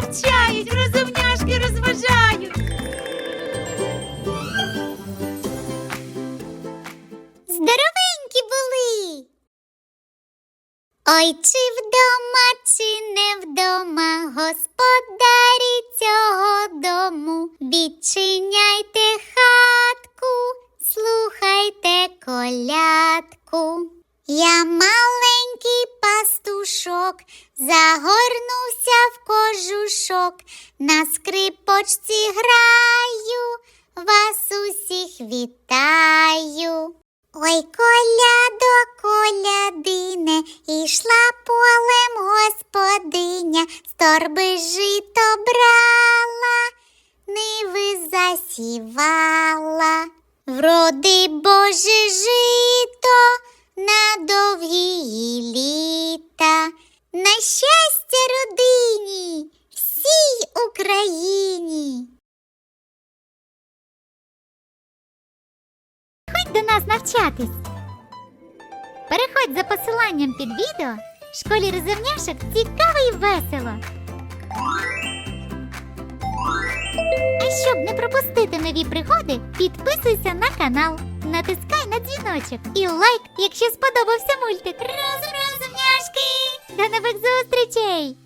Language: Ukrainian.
вивчають, розумняшки розважають. Здоровенькі були. Ой, чи вдома, чи не вдома, господарі цього дому. Відчиняйте хатку, слухайте колядку. Я маленький пастушок, загорнувся в кожушок, на скрипочці граю, вас усіх вітаю. Ой, колядо, колядине, ішла полем господиня, з торби жито брала, ниви засівала. Вроди Боже жито на щастя родині, всій Україні. Ходь до нас навчатись. Переходь за посиланням під відео. Школі розумняшок цікаво і весело. А щоб не пропустити нові пригоди, підписуйся на канал, натискай на дзвіночок і лайк, якщо сподобався мультик. Розумняшки! До нових зустрічей!